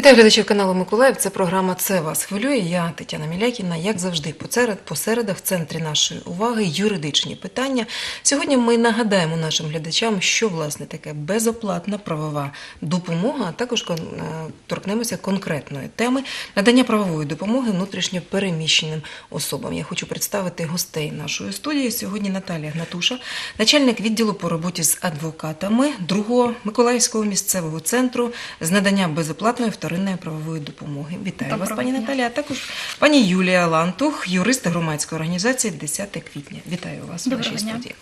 Вітаю глядачів каналу Миколаїв. Це програма Це вас хвилює. Я Тетяна Мілякіна. Як завжди, посеред, посередах в центрі нашої уваги юридичні питання. Сьогодні ми нагадаємо нашим глядачам, що власне таке безоплатна правова допомога, а також е, торкнемося конкретної теми надання правової допомоги внутрішньо переміщеним особам. Я хочу представити гостей нашої студії. Сьогодні Наталія Гнатуша, начальник відділу по роботі з адвокатами другого Миколаївського місцевого центру з надання безоплатної вторинної правової допомоги. Вітаю вас, пані дня. Наталія. А також пані Юлія Лантух, юрист громадської організації 10 квітня. Вітаю вас у нашій студії.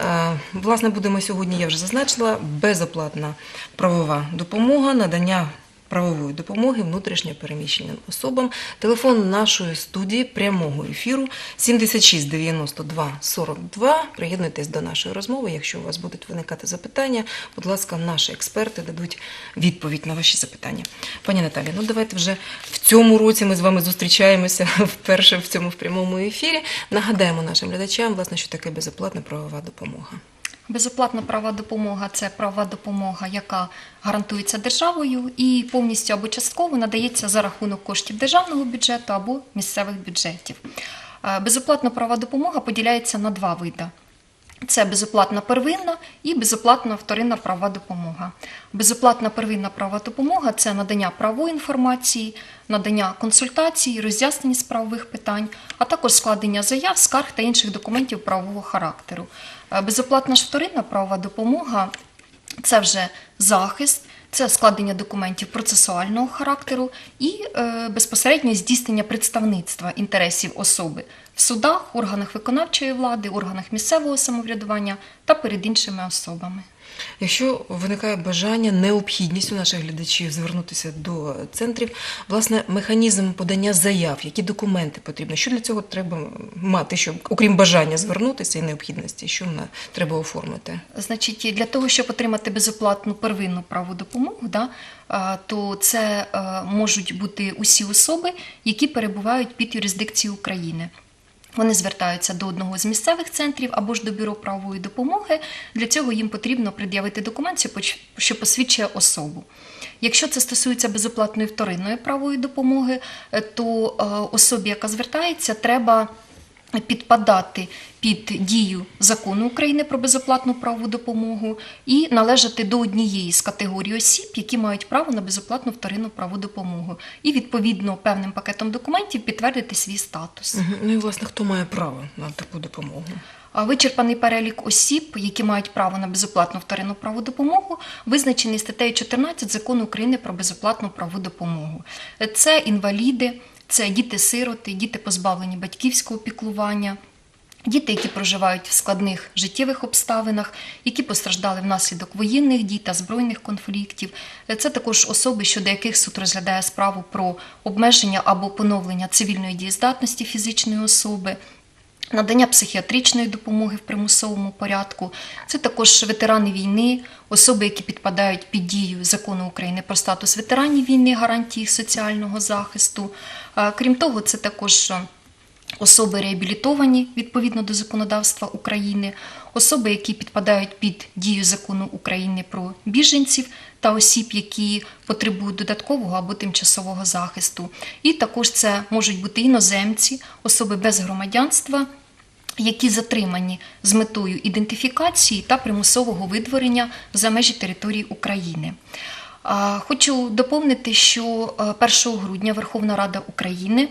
Е, Власне, будемо сьогодні, я вже зазначила, безоплатна правова допомога, надання правової допомоги внутрішньо переміщеним особам. Телефон нашої студії прямого ефіру 76 92 42. Приєднуйтесь до нашої розмови. Якщо у вас будуть виникати запитання, будь ласка, наші експерти дадуть відповідь на ваші запитання. Пані Наталі, ну давайте вже в цьому році ми з вами зустрічаємося вперше в цьому в прямому ефірі. Нагадаємо нашим глядачам, власне, що таке безоплатна правова допомога. Безоплатна права допомога це права допомога, яка гарантується державою і повністю або частково надається за рахунок коштів державного бюджету або місцевих бюджетів. Е, Безоплатна права допомога поділяється на два види. Це безоплатна первинна і безоплатна вторинна права допомога. Безоплатна первинна права допомога це надання правової інформації, надання консультацій, роз'яснення справових питань, а також складення заяв, скарг та інших документів правового характеру. Е, Безоплатна ж вторинна правова допомога це вже захист, це складення документів процесуального характеру і е, безпосередньо здійснення представництва інтересів особи в судах, органах виконавчої влади, органах місцевого самоврядування та перед іншими особами. Якщо виникає бажання, необхідність у наших глядачів звернутися до центрів, власне, механізм подання заяв, які документи потрібні, що для цього треба мати, щоб окрім бажання звернутися і необхідності, що треба оформити? Значить, для того, щоб отримати безоплатну первинну праву допомогу, да, то це е, можуть бути усі особи, які перебувають під юрисдикцією України. Вони звертаються до одного з місцевих центрів або ж до бюро правової допомоги. Для цього їм потрібно пред'явити документ, що посвідчує особу. Якщо це стосується безоплатної вторинної правової допомоги, е, то е, особі, яка звертається, треба підпадати під дію закону України про безоплатну правову допомогу і належати до однієї з категорій осіб, які мають право на безоплатну вторинну правову допомогу, і відповідно певним пакетом документів підтвердити свій статус. Ну і власне, хто має право на таку допомогу? Вичерпаний перелік осіб, які мають право на безоплатну вторинну правову допомогу, визначений статтею 14 закону України про безоплатну правову допомогу. Це інваліди, це діти-сироти, діти позбавлені батьківського піклування. Діти, які проживають в складних життєвих обставинах, які постраждали внаслідок воєнних дій та збройних конфліктів, це також особи, щодо яких суд розглядає справу про обмеження або поновлення цивільної дієздатності фізичної особи, надання психіатричної допомоги в примусовому порядку. Це також ветерани війни, особи, які підпадають під дію закону України про статус ветеранів війни, гарантії соціального захисту. Крім того, це також е, особи реабілітовані відповідно до законодавства України, особи, які підпадають під дію закону України про біженців та осіб, які потребують додаткового або тимчасового захисту. І також це можуть бути іноземці, особи без громадянства. Які затримані з метою ідентифікації та примусового видворення за межі території України. Хочу доповнити, що е, 1 грудня Верховна Рада України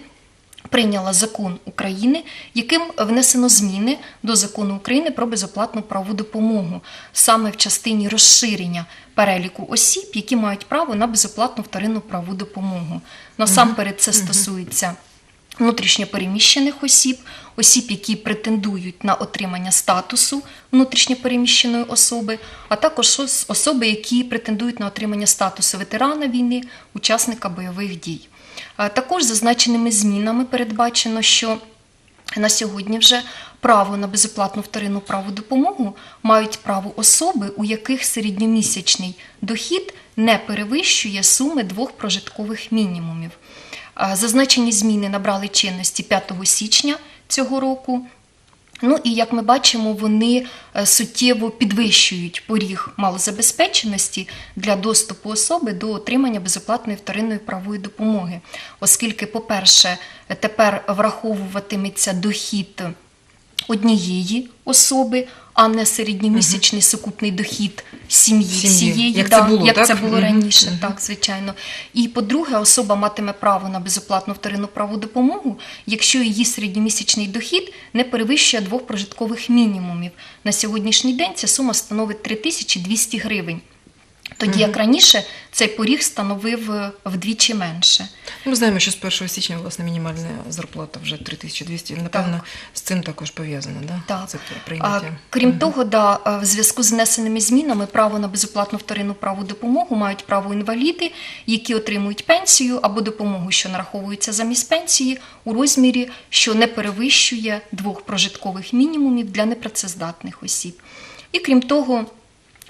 прийняла закон України, яким внесено зміни до закону України про безоплатну правову допомогу саме в частині розширення переліку осіб, які мають право на безоплатну вторинну правову допомогу. Насамперед, це стосується внутрішньопереміщених осіб, осіб, які претендують на отримання статусу внутрішньопереміщеної особи, а також особи, які претендують на отримання статусу ветерана війни, учасника бойових дій. А Також зазначеними змінами передбачено, що на сьогодні вже право на безоплатну вторинну праву допомогу мають право особи, у яких середньомісячний дохід не перевищує суми двох прожиткових мінімумів. Зазначені зміни набрали чинності 5 січня цього року. Ну і як ми бачимо, вони е, суттєво підвищують поріг малозабезпеченості для доступу особи до отримання безоплатної вторинної правової допомоги, оскільки, по-перше, тепер враховуватиметься дохід однієї особи, а не середньомісячний сукупний дохід сім'ї Сім'ї. всієї, Як да, це було, як так? це було раніше, Мгм. так звичайно. І по-друге, особа матиме право на безоплатну вторинну правову допомогу, якщо її середньомісячний дохід не перевищує двох прожиткових мінімумів. На сьогоднішній день ця сума становить 3200 гривень. Тоді як раніше цей поріг становив е, вдвічі менше. Ну, Ми знаємо, що з 1 січня власне мінімальна зарплата вже 3200. Напевно, з цим також пов'язано, да? Так. Це А, прийняття. крім Мгм. того, да, е, в зв'язку з внесеними змінами право на безоплатну вторинну праву допомогу мають право інваліди, які отримують пенсію або допомогу, що нараховується замість пенсії, у розмірі, що не перевищує двох прожиткових мінімумів для непрацездатних осіб. І крім того,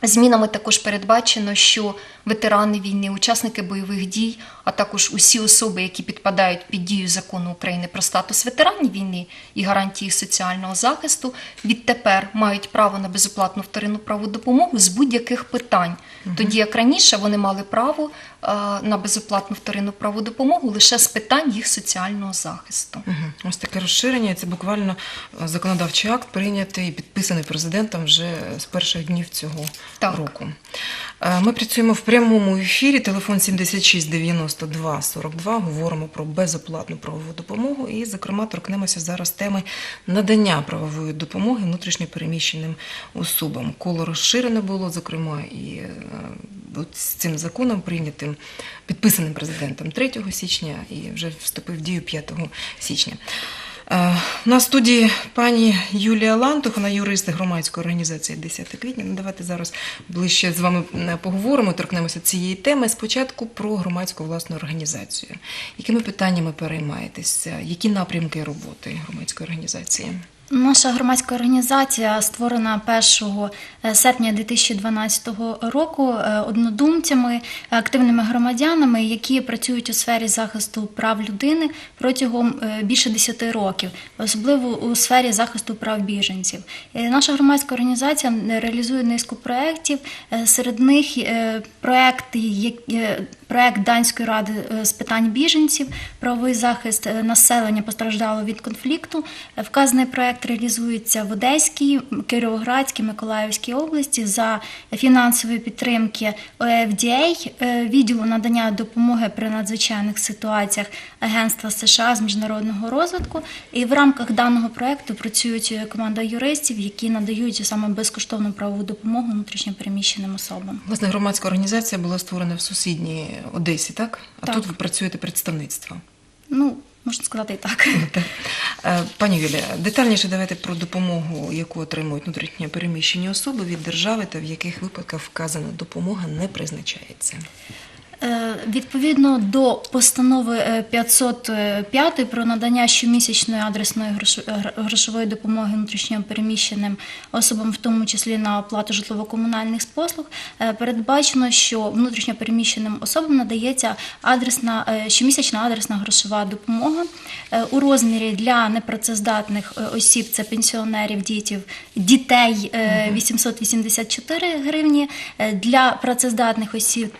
Змінами також передбачено, що ветерани війни, учасники бойових дій, а також усі особи, які підпадають під дію закону України про статус ветеранів війни і гарантії соціального захисту, відтепер мають право на безоплатну вторинну праву допомогу з будь-яких питань. Тоді як раніше вони мали право е, на безоплатну вторинну праву допомогу лише з питань їх соціального захисту. Ось таке розширення. Це буквально е, законодавчий акт прийнятий і підписаний президентом вже з перших днів цього Так. року. Е, Ми працюємо в прямому ефірі. Телефон 76 92 42. Говоримо про безоплатну правову допомогу. І, зокрема, торкнемося зараз теми надання правової допомоги внутрішньопереміщеним особам. Коло розширено було, зокрема, і е, от з цим законом прийнятим, підписаним президентом 3 січня і вже вступив в дію 5 січня. Е, На студії пані Юлія Лантух, вона юрист громадської організації 10 квітня. Ну, давайте зараз ближче з вами е, поговоримо, торкнемося цієї теми. Спочатку про громадську власну організацію. Якими питаннями переймаєтеся? Які напрямки роботи громадської організації? Наша громадська організація створена 1 серпня 2012 року е, однодумцями, активними громадянами, які працюють у сфері захисту прав людини протягом е, більше 10 років, особливо у сфері захисту прав біженців. Е, Наша громадська організація реалізує низку проєктів. Е, Серед них е, е, проєкт Данської ради е, з питань біженців, правовий захист е, населення постраждалого від конфлікту. Е, Вказаний проєкт реалізується в Одеській, Кіровоградській, Миколаївській області за фінансової підтримки ОФДА, е, відділу надання допомоги при надзвичайних ситуаціях Агентства США з міжнародного розвитку. І в рамках даного проєкту працюють команда юристів, які надають саме безкоштовну правову допомогу внутрішньопереміщеним особам. Власне, громадська організація була створена в сусідній Одесі, так? А Так. тут ви працюєте представництво. Ну, можна сказати і так. Е, Пані Юлія, детальніше давайте про допомогу, яку отримують внутрішньо переміщені особи від держави та в яких випадках вказана допомога не призначається. Е, Відповідно до постанови е, 505 про надання щомісячної адресної грошової допомоги внутрішньо переміщеним особам, в тому числі на оплату житлово-комунальних послуг, е, передбачено, що внутрішньо переміщеним особам надається адресна е, щомісячна адресна грошова допомога е, у розмірі для непрацездатних е, осіб, це пенсіонерів, дітів, дітей е, 884 гривні, е, для працездатних осіб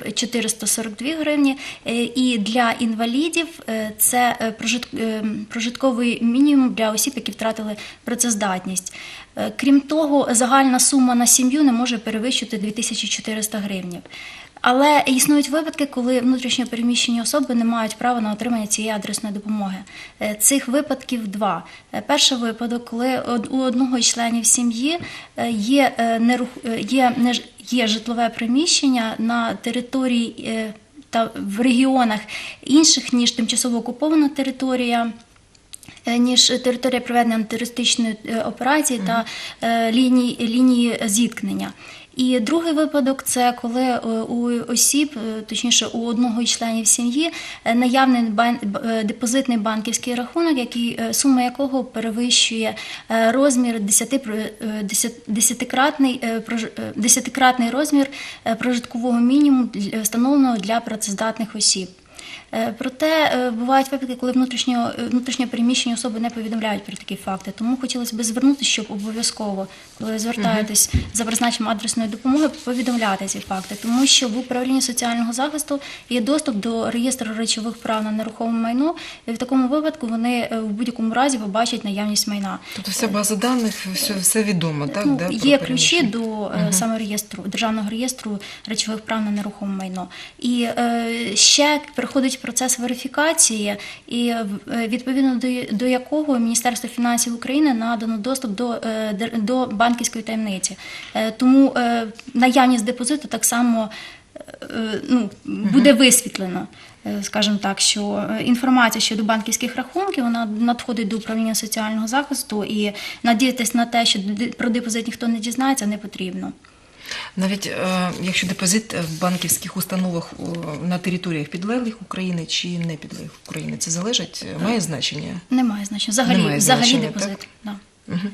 442 гривні, е, і для інвалідів е, це е, прожит- прожитковий мінімум для осіб, які втратили працездатність. Крім того, загальна сума на сім'ю не може перевищити 2400 гривень. Але існують випадки, коли внутрішньо переміщені особи не мають права на отримання цієї адресної допомоги. Цих випадків два. Перший випадок, коли у одного із членів сім'ї є, є, є житлове приміщення на території та в регіонах інших, ніж тимчасово окупована територія. е, Ніж територія проведення антитерористичної е, операції та е, лінії, лінії зіткнення. І другий випадок це коли е, у осіб, е, точніше у одного із членів сім'ї, е, наявний депозитний банківський рахунок, який сума якого перевищує розмір 10, про- е, 10 десятикратний, е, прож- е, десятикратний розмір прожиткового мінімуму встановленого для працездатних осіб. Е, Проте е, бувають випадки, коли внутрішньо, е, внутрішньо переміщені особи не повідомляють про такі факти. Тому хотілося б звернути, щоб обов'язково, коли ви звертаєтесь за призначенням адресної допомоги, повідомляти ці факти, тому що в управлінні соціального захисту є доступ до реєстру речових прав на нерухоме майно. І в такому випадку вони в будь-якому разі побачать наявність майна. Тобто вся база даних, все, все відомо, так? Ну, да, про є ключі до е, саме реєстру державного реєстру речових прав на нерухоме майно. І е, ще приходить процес верифікації, і е, відповідно до, якого Міністерство фінансів України надано доступ до, е, до банківської таємниці. Е, тому наявність депозиту так само ну, буде висвітлено. Скажімо так, що інформація щодо банківських рахунків вона надходить до управління соціального захисту і надіятись на те, що про депозит ніхто не дізнається, не потрібно. Навіть е, якщо депозит в банківських установах на територіях підлеглих України чи не підлеглих України, це залежить, е, має значення? Немає значення. Взагалі, Немає взагалі значення, депозит. так? Да. Мгм.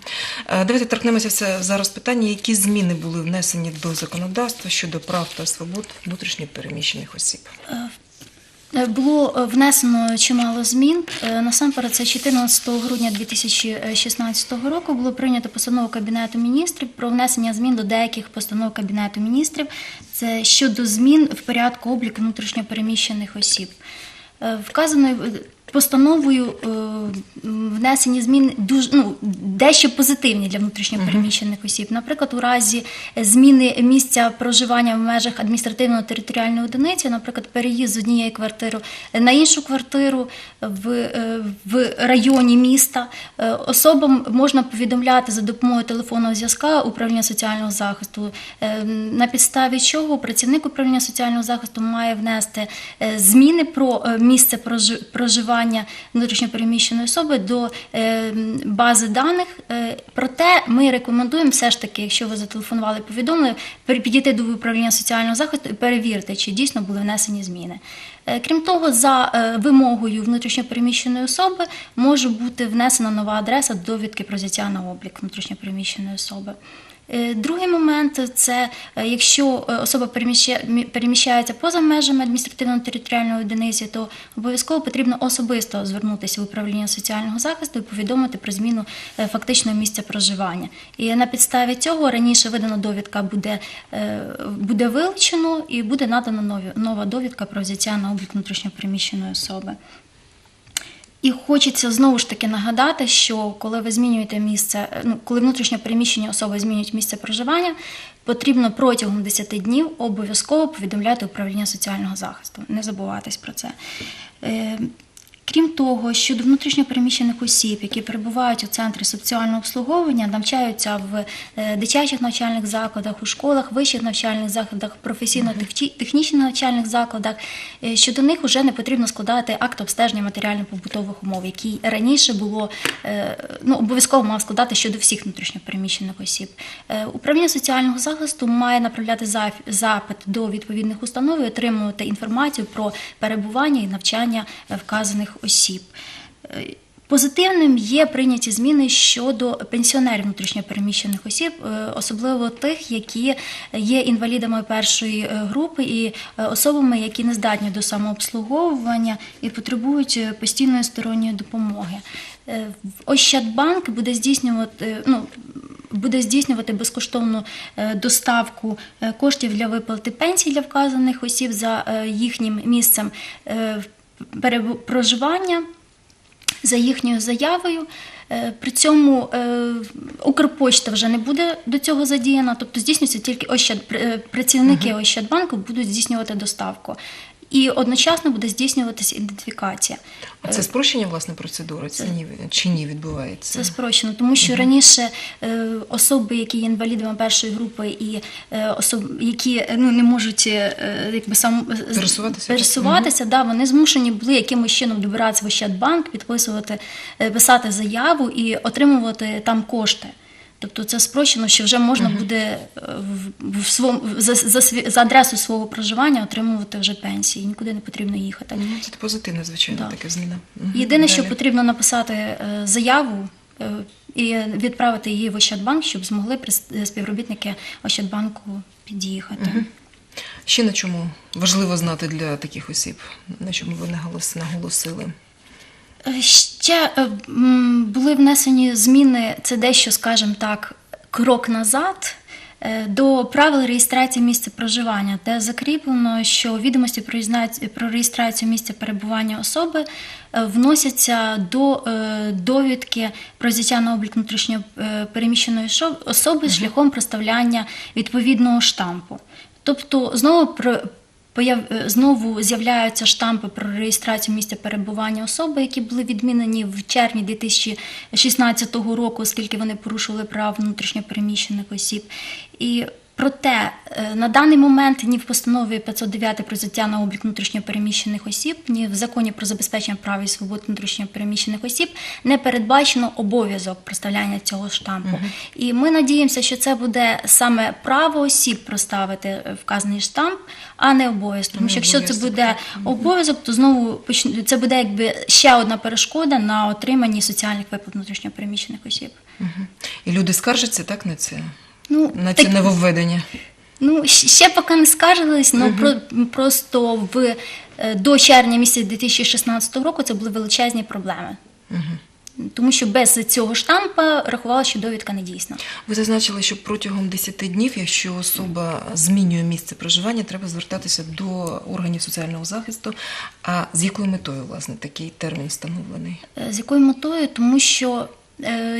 Е, Давайте торкнемося все зараз питання, які зміни були внесені до законодавства щодо прав та свобод внутрішньо переміщених осіб. Е, Було е, внесено чимало змін. Е, Насамперед, це 14 грудня 2016 року було прийнято постанову Кабінету міністрів про внесення змін до деяких постанов Кабінету міністрів. Це щодо змін в порядку обліку внутрішньопереміщених осіб. Е, Вказаною е, постановою е, внесені зміни дуже ну, дещо позитивні для внутрішньопереміщених осіб. Наприклад, у разі зміни місця проживання в межах адміністративно-територіальної одиниці, наприклад, переїзд з однієї квартири на іншу квартиру в, е, в районі міста, е, особам можна повідомляти за допомогою телефонного зв'язка управління соціального захисту, на підставі чого працівник управління соціального захисту має внести зміни про місце прожи- проживання внутрішньопереміщеної особи до е, бази даних. Е, Проте ми рекомендуємо все ж таки, якщо ви зателефонували, повідомили, підійти до управління соціального захисту і перевірити, чи дійсно були внесені зміни. Е, Крім того, за вимогою внутрішньопереміщеної особи може бути внесена нова адреса довідки про взяття на облік внутрішньопереміщеної особи. Е, Другий момент це е, якщо е, особа переміща- переміщається поза межами адміністративно-територіальної одиниці, то обов'язково потрібно особисто звернутися в управління соціального захисту і повідомити про зміну фактичного місця проживання. І на підставі цього раніше видана довідка буде, буде вилучено і буде надана нова довідка про взяття на облік внутрішньопереміщеної особи. І хочеться знову ж таки нагадати, що коли ви змінюєте місце, е, ну коли внутрішньо переміщені особи змінюють місце проживання, потрібно протягом 10 днів обов'язково повідомляти управління соціального захисту. Не забуватись про це. Крім того, щодо внутрішньопереміщених осіб, які перебувають у центрі соціального обслуговування, навчаються в е, дитячих навчальних закладах, у школах, вищих навчальних закладах, професійно-технічних навчальних закладах, е, щодо них вже не потрібно складати акт обстеження матеріально-побутових умов, який раніше було е, ну, обов'язково мав складати щодо всіх внутрішньопереміщених осіб. Управління соціального захисту має направляти за- запит до відповідних установ і отримувати інформацію про перебування і навчання вказаних осіб. Е, Позитивним є прийняті зміни щодо пенсіонерів внутрішньопереміщених осіб, е, особливо тих, які є інвалідами першої е, групи і особами, які не здатні до самообслуговування і потребують постійної сторонньої допомоги. Ощадбанк буде здійснювати ну. Буде здійснювати безкоштовну доставку коштів для виплати пенсій для вказаних осіб за їхнім місцем проживання за їхньою заявою. Е, При цьому е, Укрпочта вже не буде до цього задіяна, тобто здійснюється тільки Ощад, е, працівники Ощадбанку будуть здійснювати доставку. І одночасно буде здійснюватися ідентифікація. А це спрощення власне процедури це ні, чи ні відбувається? Це спрощено, тому що раніше е, особи, які є інвалідами першої групи, і е, особи, які е, ну не можуть е, якби сам Пересуватися? пересуватися, да, вони змушені були якимось чином добиратися в Ощадбанк, підписувати, е, писати заяву і отримувати там кошти. Тобто це спрощено, що вже можна буде е, в, своєму за, за, за адресою свого проживання отримувати вже пенсії. Нікуди не потрібно їхати. Ну, це позитивна, звичайно, Да. така зміна. Єдине, що потрібно написати е, заяву е, і відправити її в Ощадбанк, щоб змогли співробітники Ощадбанку під'їхати. Ще на чому важливо знати для таких осіб, на чому ви наголос- наголосили? Ще були внесені зміни, це дещо, скажімо так, крок назад. е, До правил реєстрації місця проживання, де закріплено, що відомості про реєстрацію- місця перебування особи е, вносяться до е, довідки про взяття на облік внутрішньо переміщеної особи шляхом проставляння відповідного штампу. Тобто знову про Появ... е, Знову з'являються штампи про реєстрацію місця перебування особи, які були відмінені в червні 2016 року, оскільки вони порушували права внутрішньопереміщених осіб. І проте е, на даний момент ні в постанові 509 про взяття на облік внутрішньопереміщених осіб, ні в законі про забезпечення прав і свобод внутрішньопереміщених осіб не передбачено обов'язок проставляння цього штампу. І ми надіємося, що це буде саме право осіб проставити е, вказаний штамп, а не обов'язок. Тому що якщо це буде обов'язок, то знову це буде якби ще одна перешкода на отриманні соціальних виплат внутрішньопереміщених осіб. Мгм. І люди скаржаться так на це, Ну, на так- нововведення. Ну, ще поки не скаржились, але про, просто в, е, до червня місяця 2016 року це були величезні проблеми. Тому що без цього штампа рахували, що довідка не дійсна. Ви зазначили, що протягом 10 днів, якщо особа змінює місце проживання, треба звертатися до органів соціального захисту. А з якою метою, власне, такий термін встановлений? Е, З якою метою? Тому що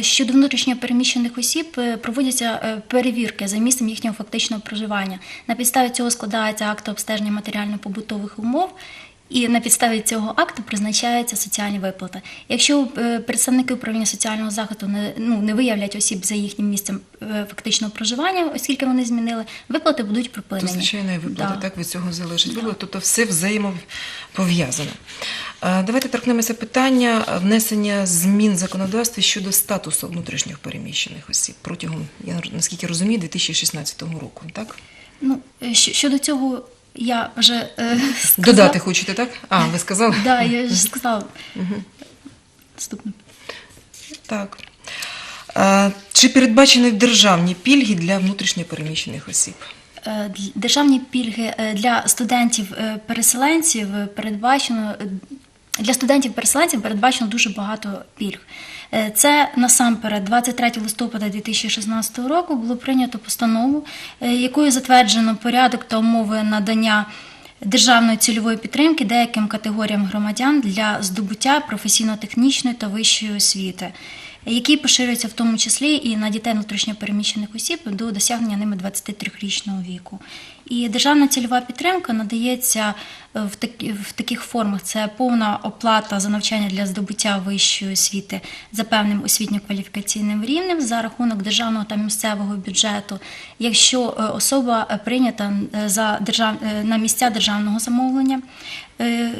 щодо внутрішньо переміщених осіб е, проводяться е, перевірки за місцем їхнього фактичного проживання. На підставі цього складається акт обстеження матеріально-побутових умов. І на підставі цього акту призначаються соціальні виплати. Якщо е, представники управління соціального захисту не, ну, не виявлять осіб за їхнім місцем е, фактичного проживання, оскільки вони змінили, виплати будуть То, припинені. звичайно, і виплата Да. так від цього залежить. Виплата, тобто все взаємопов'язано. Е, Давайте торкнемося питання внесення змін в законодавстві щодо статусу внутрішніх переміщених осіб протягом, я наскільки розумію, 2016 року. Так? Ну, щодо цього я вже е, сказала. Додати хочете, так? А, ви сказали? Да, я вже сказала. Наступне. Так. Чи передбачені державні пільги для внутрішньопереміщених осіб? Е, Державні пільги е, для студентів-переселенців передбачено е, для студентів-переселенців передбачено дуже багато пільг. Е, Це насамперед 23 листопада 2016 року було прийнято постанову, е, якою затверджено порядок та умови надання державної цільової підтримки деяким категоріям громадян для здобуття професійно-технічної та вищої освіти. Який поширюється в тому числі і на дітей внутрішньопереміщених осіб до досягнення ними 23-річного віку. І державна цільова підтримка надається е, в, такі, в таких формах: це повна оплата за навчання для здобуття вищої освіти за певним освітньо-кваліфікаційним рівнем за рахунок державного та місцевого бюджету, якщо е, особа прийнята е, за держав... на місця державного замовлення.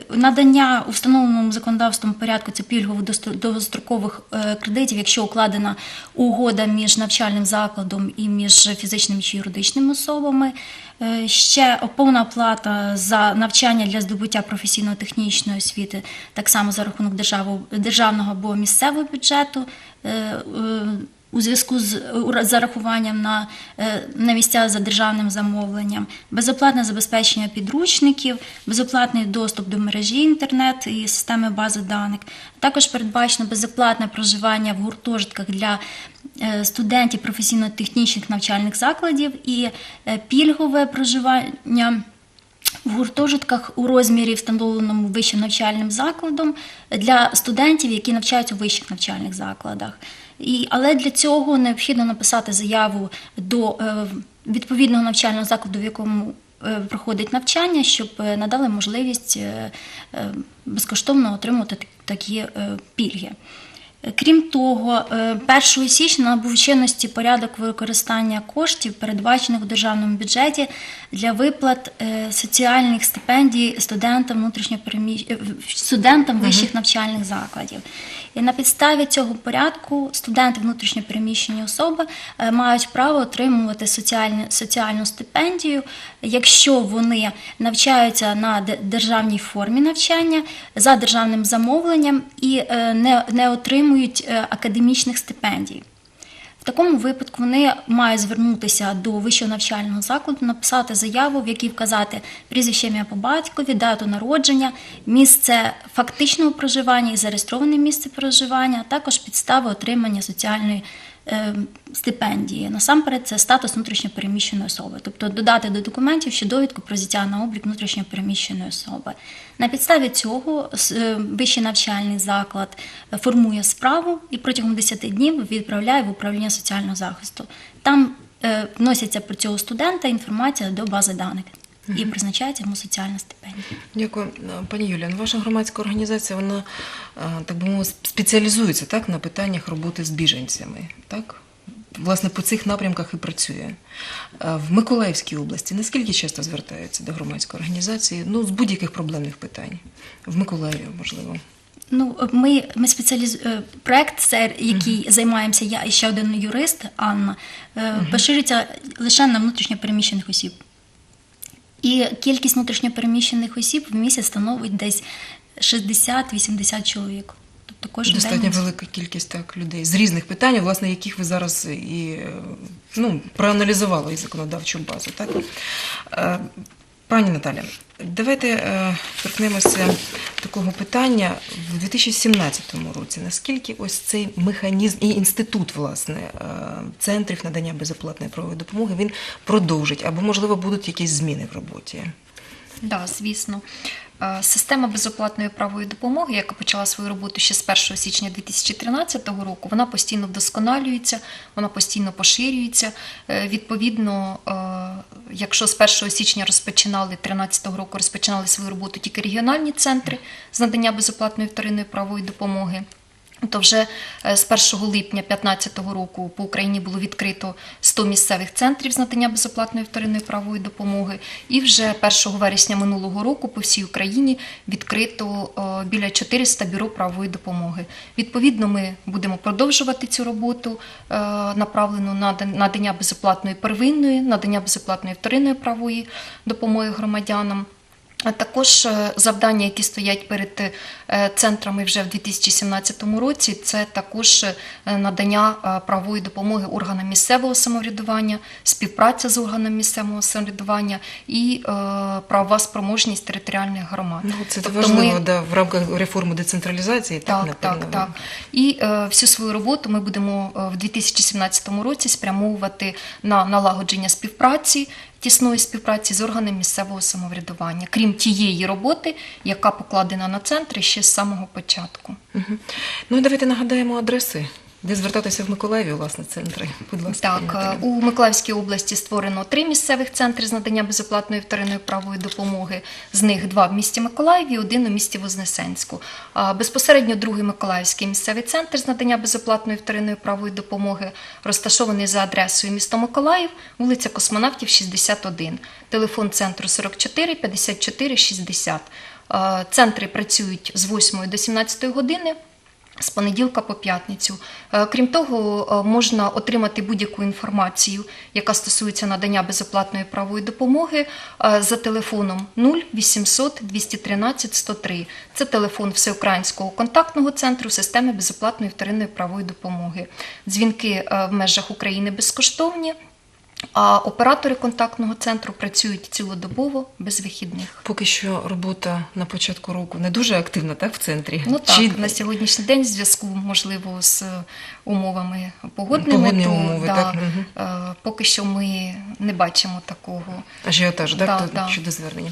Надання у встановленому законодавством порядку це пільгово довгострокових кредитів, якщо укладена угода між навчальним закладом і між фізичними чи юридичними особами. Е, Ще повна оплата за навчання для здобуття професійно-технічної освіти, так само за рахунок державного або місцевого бюджету. У зв'язку з зарахуванням на, е, на місця за державним замовленням, безоплатне забезпечення підручників, безоплатний доступ до мережі інтернет і системи бази даних. Також передбачено безоплатне проживання в гуртожитках для е, студентів професійно-технічних навчальних закладів і е, пільгове проживання. В гуртожитках у розмірі, встановленому вищим навчальним закладом для студентів, які навчаються у вищих навчальних закладах. І, але для цього необхідно написати заяву до е, відповідного навчального закладу, в якому е, проходить навчання, щоб е, надали можливість безкоштовно отримувати такі пільги. Крім того, е, 1 січня набув чинності порядок використання коштів, передбачених у державному бюджеті для виплат соціальних стипендій студентам внутрішньопереміщ... студентам вищих навчальних закладів. І на підставі цього порядку студенти внутрішньопереміщені особи е, мають право отримувати соціальну, соціальну стипендію, якщо вони навчаються на де- державній формі навчання за державним замовленням і е, не, не отримують е, академічних стипендій. Такому випадку вони мають звернутися до вищого навчального закладу, написати заяву, в якій вказати прізвище ім'я по батькові, дату народження, місце фактичного проживання і зареєстроване місце проживання, а також підстави отримання соціальної стипендії. Насамперед, це статус внутрішньопереміщеної особи, тобто додати до документів ще довідку про взяття на облік внутрішньопереміщеної особи. На підставі цього е, вищий навчальний заклад е, формує справу і протягом 10 днів відправляє в управління соціального захисту. Там е, вносяться про цього студента інформація до бази даних і призначається йому соціальна стипендія. Дякую, пані Юлія. Ваша громадська організація, вона е, так би мовити, спеціалізується так на питаннях роботи з біженцями, так? Власне, по цих напрямках і працює. Е, В Миколаївській області наскільки часто звертаються до громадської організації? Ну, з будь-яких проблемних питань. В Миколаєві, можливо. Ну, ми, ми спеціаліз... е, проект, це який займаємося я і ще один юрист Анна, е, поширюється лише на внутрішньопереміщених осіб. І кількість внутрішньопереміщених осіб в місяць становить десь 60-80 чоловік. Тобто кожен Достатньо день велика кількість так людей з різних питань, власне, яких ви зараз і ну, проаналізували і законодавчу базу. Так? Е, Пані Наталя, давайте е, торкнемося такого питання в 2017 році. Наскільки ось цей механізм і інститут власне е, центрів надання безоплатної правової допомоги він продовжить або можливо будуть якісь зміни в роботі? Да, звісно. Е, Система безоплатної правої допомоги, яка почала свою роботу ще з 1 січня 2013 року, вона постійно вдосконалюється, вона постійно поширюється. Е, Відповідно, е, якщо з 1 січня розпочинали 2013 року, розпочинали свою роботу тільки регіональні центри з надання безоплатної вторинної правої допомоги. То вже е, з 1 липня 2015 року по Україні було відкрито 100 місцевих центрів з надання безоплатної вторинної правової допомоги, і вже 1 вересня минулого року по всій Україні відкрито біля 400 бюро правової допомоги. Відповідно, ми будемо продовжувати цю роботу, е, направлену на надання безоплатної первинної, надання безоплатної вторинної правової допомоги громадянам. А також е, завдання, які стоять перед е, центрами вже в 2017 році, це також е, надання правової допомоги органам місцевого самоврядування, співпраця з органами місцевого самоврядування і правова спроможність територіальних громад. Ну, це Тобто важливо ми- да, в рамках реформи децентралізації, так, так, так, так. І е, всю свою роботу ми будемо в 2017 році спрямовувати на налагодження співпраці, тісної співпраці з органами місцевого самоврядування, крім тієї роботи, яка покладена на центри ще з самого початку. Ну і давайте нагадаємо адреси, де звертатися в Миколаєві, власне, центри. Будь ласка. Так, е, у Миколаївській області створено три місцевих центри з надання безоплатної вторинної правової допомоги. З них два в місті Миколаєві, один у місті Вознесенську. Безпосередньо другий Миколаївський місцевий центр з надання безоплатної вторинної правової допомоги розташований за адресою місто Миколаїв, вулиця Космонавтів, 61. Телефон центру 44 54 60. Е, Центри працюють з 8 до 17 години з понеділка по п'ятницю. Е, Крім того, е, можна отримати будь-яку інформацію, яка стосується надання безоплатної правової допомоги е, за телефоном 0800 213 103. Це телефон Всеукраїнського контактного центру системи безоплатної вторинної правової допомоги. Дзвінки в межах України безкоштовні. А оператори контактного центру працюють цілодобово без вихідних. Поки що робота на початку року не дуже активна, так, в центрі? Ну так, Чи на сьогоднішній день в зв'язку, можливо, з е, умовами погодними, Погодні то умови, да, так, е, поки що ми не бачимо такого. ажіотаж, так, Да, то- да. щодо звернення?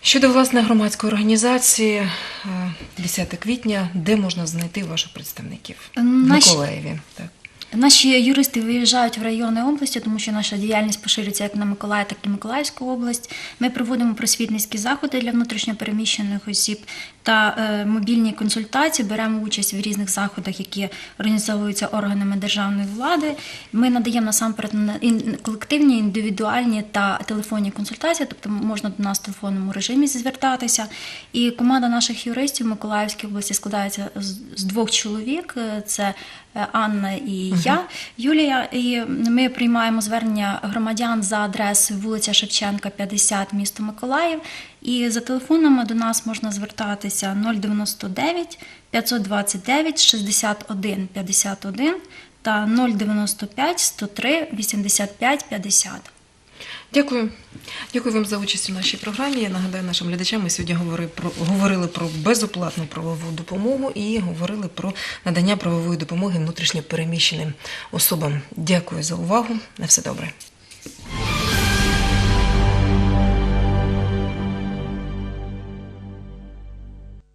Щодо власне громадської організації, е, 10 квітня, де можна знайти ваших представників? В Наші- Миколаєві. Так. Наші юристи виїжджають в райони області, тому що наша діяльність поширюється як на Миколаїв, так і Миколаївську область. Ми проводимо просвітницькі заходи для внутрішньопереміщених осіб та е, мобільні консультації. Беремо участь в різних заходах, які організовуються органами державної влади. Ми надаємо насамперед колективні, індивідуальні та телефонні консультації, тобто можна до нас в телефонному режимі звертатися. І команда наших юристів в Миколаївській області складається з двох чоловік. Е, Це Анна і я, Юлія. І ми приймаємо звернення громадян за адресою вулиця Шевченка, 50, місто Миколаїв. І за телефонами до нас можна звертатися 099 529 61 51 та 095 103 85 50. Дякую. Дякую вам за участь у нашій програмі. Я нагадаю нашим глядачам, ми сьогодні говорили про, говорили про безоплатну правову допомогу і говорили про надання правової допомоги внутрішньо переміщеним особам. Дякую за увагу. На все добре.